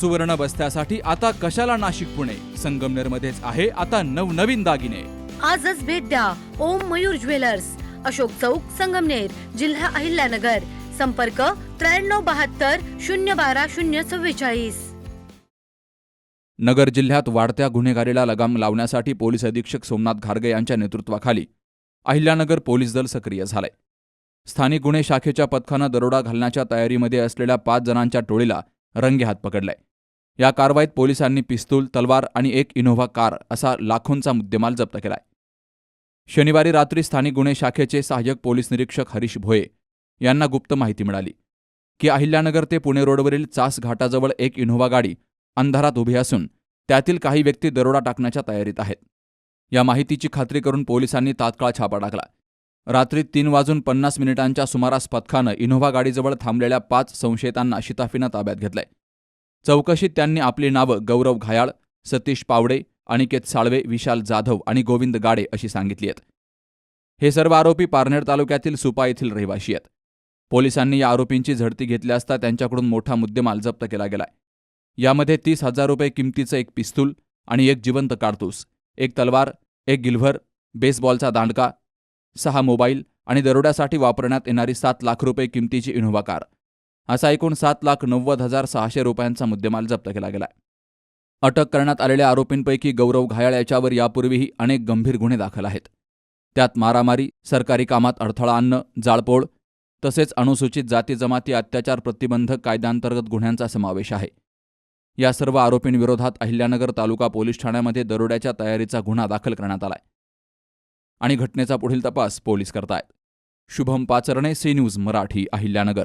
सुवर्ण बस्त्यासाठी आता कशाला नाशिक पुणे? संगमनेर मध्येच आहे आता नवनवीन दागिने. आजच भेट द्या ओम मयूर ज्वेलर्स. अशोक चौक संगमनेर जिल्हा अहिल्यानगर. संपर्क त्र्याण्णव बहात्तर शून्य बारा शून्य चव्वेचाळीस. नगर जिल्ह्यात वाढत्या गुन्हेगारीला लगाम लावण्यासाठी पोलीस अधीक्षक सोमनाथ घारगे यांच्या नेतृत्वाखाली अहिल्यानगर पोलीस दल सक्रिय झालंय. स्थानिक गुन्हे शाखेच्या पथकानं दरोडा घालण्याच्या तयारीमध्ये असलेल्या पाच जणांच्या टोळीला रंगेहात पकडलाय. या कारवाईत पोलिसांनी पिस्तूल तलवार आणि एक इनोव्हा कार असा लाखोंचा मुद्देमाल जप्त केलाय. शनिवारी रात्री स्थानिक गुन्हे शाखेचे सहाय्यक पोलीस निरीक्षक हरीश भोये यांना गुप्त माहिती मिळाली की अहिल्यानगर ते पुणे रोडवरील चास घाटाजवळ एक इनोव्हा गाडी अंधारात उभी असून त्यातील काही व्यक्ती दरोडा टाकण्याच्या तयारीत आहेत. या माहितीची खात्री करून पोलिसांनी तात्काळ छापा टाकला. रात्री तीन वाजून पन्नास मिनिटांच्या सुमारास पथकानं इनोव्हा गाडीजवळ थांबलेल्या पाच संशयितांना शिताफीनं ताब्यात घेतलंय. चौकशीत त्यांनी आपली नावं गौरव घायाळ सतीश पावडे अनिकेत साळवे विशाल जाधव आणि गोविंद गाडे अशी सांगितली आहेत. हे सर्व आरोपी पारनेर तालुक्यातील सुपा येथील रहिवाशी आहेत. पोलिसांनी या आरोपींची झडती घेतली असता त्यांच्याकडून मोठा मुद्देमाल जप्त केला गेलाय. यामध्ये तीस हजार रुपये किमतीचं एक पिस्तूल आणि एक जिवंत काडतूस एक तलवार एक गिल्व्हर बेसबॉलचा दांडका सहा मोबाईल आणि दरोड्यासाठी वापरण्यात येणारी सात लाख रुपये किमतीची इनोव्हा कार. असा एकूण सात लाख नव्वद हजार सहाशे रुपयांचा मुद्देमाल जप्त केला गेलाय. अटक करण्यात आलेल्या आरोपींपैकी गौरव घायाळ याच्यावर यापूर्वीही अनेक गंभीर गुन्हे दाखल आहेत. त्यात मारामारी सरकारी कामात अडथळा आणणं जाळपोळ तसेच अनुसूचित जाती जमाती अत्याचार प्रतिबंधक कायद्यांतर्गत गुन्ह्यांचा समावेश आहे. या सर्व आरोपींविरोधात अहिल्यानगर तालुका पोलीस ठाण्यामध्ये दरोड्याच्या तयारीचा गुन्हा दाखल करण्यात आलाय. आणि घटनेचा पुढील तपास पोलीस करतायत. Shubham Pacharne C news Marathi Ahilyanagar.